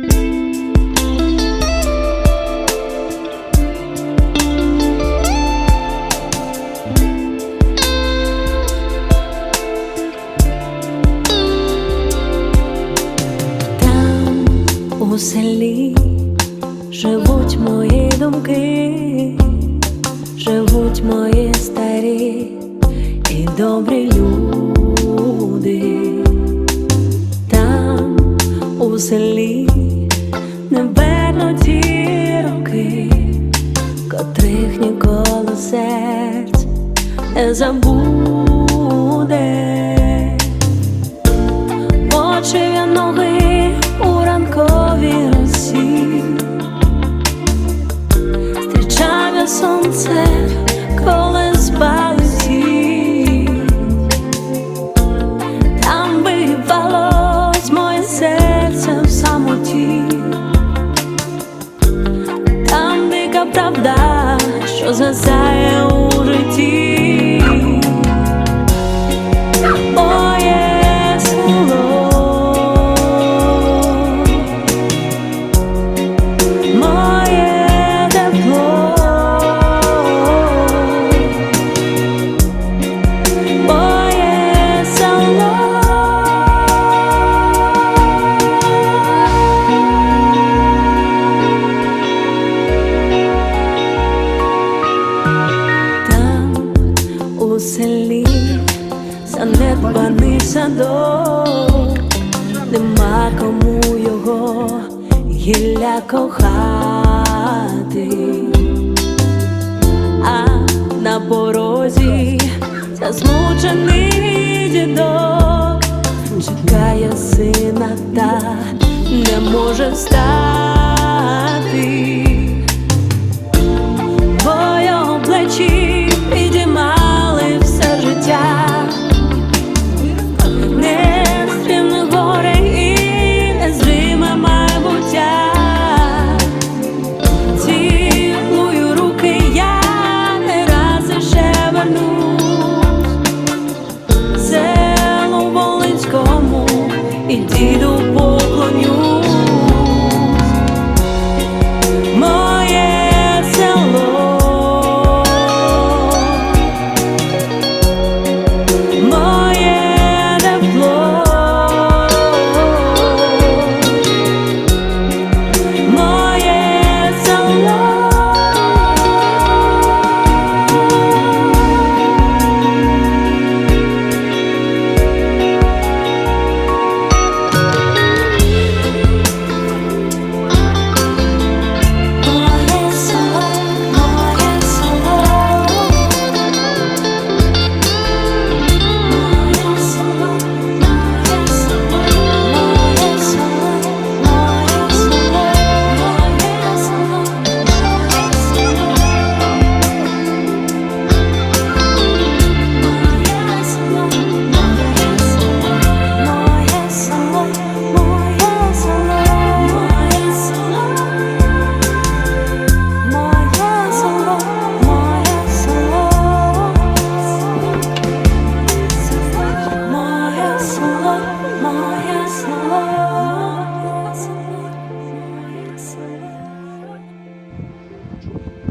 У селі живуть мої думки, живуть мої старі і добрі люди. селі не верно ті роки, котрих ніколи серць не забуде, очі ноги. Коханий садок, нема кому його гілля кохати, а на порозі засмучений дідок. Чекає сина, та не може встати, Твоє плечі. y Thank you.